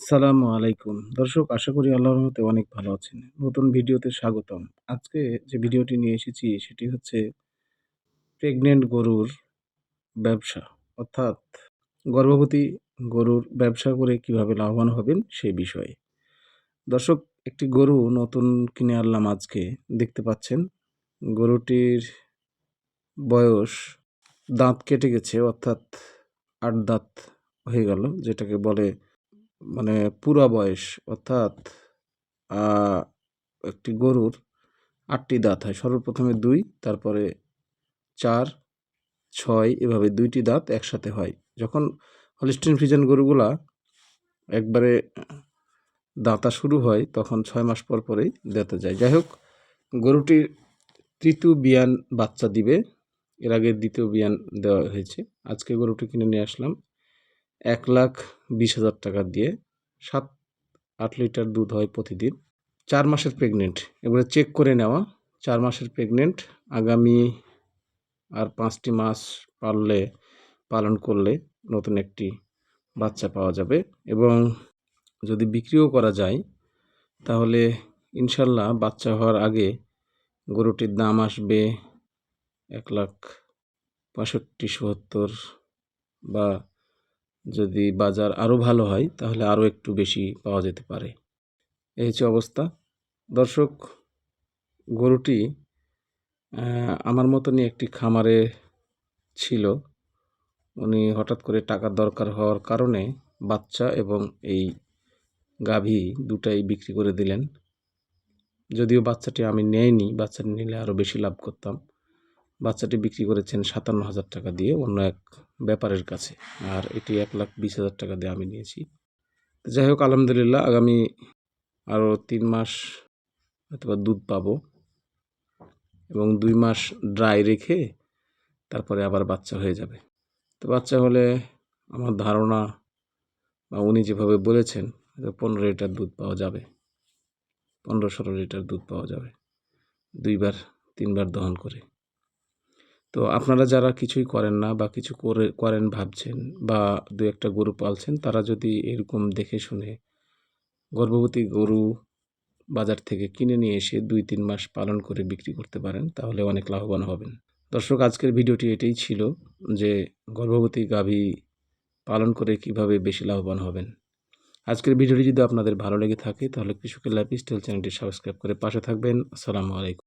আসসালামু আলাইকুম। দর্শক, আশা করি আল্লাহর রহমতে অনেক ভালো আছেন। নতুন ভিডিওতে স্বাগতম। আজকে যে ভিডিওটি নিয়ে এসেছি, সেটি হচ্ছে প্রেগনেন্ট গরুর ব্যবসা। অর্থাৎ গর্ভবতী গরুর ব্যবসা করে কীভাবে লাভবান হবেন সেই বিষয়ে। দর্শক, একটি গরু নতুন কিনে আনলাম আজকে দেখতে পাচ্ছেন। গরুটির বয়স দাঁত কেটে গেছে, অর্থাৎ আট দাঁত হয়ে গেল, যেটাকে বলে মানে পুরা বয়স অর্থাৎ একটি গরুর আটটি দাঁত হয়। সর্বপ্রথমে দুই তারপরে ৪, ৬ এভাবে দুইটি দাঁত একসাথে হয়। যখন হলিস্টিন ফ্রিজিয়ান গরুগুলা একবারে দাঁতা শুরু হয় তখন ছয় মাস পর পরেই দাঁতে যায়। যাই হোক গরুটির তৃতীয় বিয়ান বাচ্চা দিবে। এর আগে দ্বিতীয় বিয়ান দেওয়া হয়েছে। আজকে গরুটি কিনে নিয়ে আসলাম এক লাখ বিশ হাজার টাকা দিয়ে সাত, আট লিটার দুধ হয় প্রতিদিন। চার মাসের প্রেগনেন্ট এবারে চেক করে নেওয়া। চার মাসের প্রেগনেন্ট আগামী আর পাঁচটি মাস পারলে, পালন করলে নতুন একটি বাচ্চা পাওয়া যাবে। এবং যদি বিক্রিও করা যায়, তাহলে ইনশাল্লাহ বাচ্চা হওয়ার আগে গরুটির দাম আসবে এক লাখ পঁয়ষট্টি, সত্তর বা যদি বাজার আরও ভালো হয়, তাহলে আরও একটু বেশি পাওয়া যেতে পারে। এই হচ্ছে অবস্থা। দর্শক, গরুটি আমার মতনই একটি খামারে ছিল। উনি হঠাৎ করে টাকার দরকার হওয়ার কারণে বাচ্চা এবং এই গাভী দুটাই বিক্রি করে দিলেন। যদিও বাচ্চাটি আমি নেয়নি বাচ্চাটি নিলে আরও বেশি লাভ করতাম। বাচ্চাটি বিক্রি করেছেন সাতান্ন হাজার টাকা দিয়ে অন্য এক ব্যাপারের কাছে। আর এটি এক লাখ বিশ হাজার টাকা দিয়ে আমি নিয়েছি। যাই হোক, আলহামদুলিল্লাহ আগামী আরও তিন মাস অথবা দুধ পাবো এবং দুই মাস ড্রাই রেখে তারপরে আবার বাচ্চা হয়ে যাবে। তো বাচ্চা হলে আমার ধারণা বা উনি যেভাবে বলেছেন পনেরো লিটার দুধ পাওয়া যাবে, পনেরো ষোলো লিটার দুধ পাওয়া যাবে, দুইবার, তিনবার দহন করে। তো আপনারা যারা কিছুই করেন না বা কিছু করে, করেন ভাবছেন বা দু একটা গরু পালছেন, তারা যদি এরকম দেখে শুনে গর্ভবতী গরু বাজার থেকে কিনে নিয়ে এসে দুই, তিন মাস পালন করে বিক্রি করতে পারেন, তাহলে অনেক লাভবান হবেন। দর্শক, আজকের ভিডিওটি এটাই ছিল যে গর্ভবতী গাভী পালন করে কীভাবে বেশি লাভবান হবেন। আজকের ভিডিওটি যদি আপনাদের ভালো লেগে থাকে, তাহলে কৃষকের লাইফ স্টাইল চ্যানেলটি সাবস্ক্রাইব করে পাশে থাকবেন। আসসালামু আলাইকুম।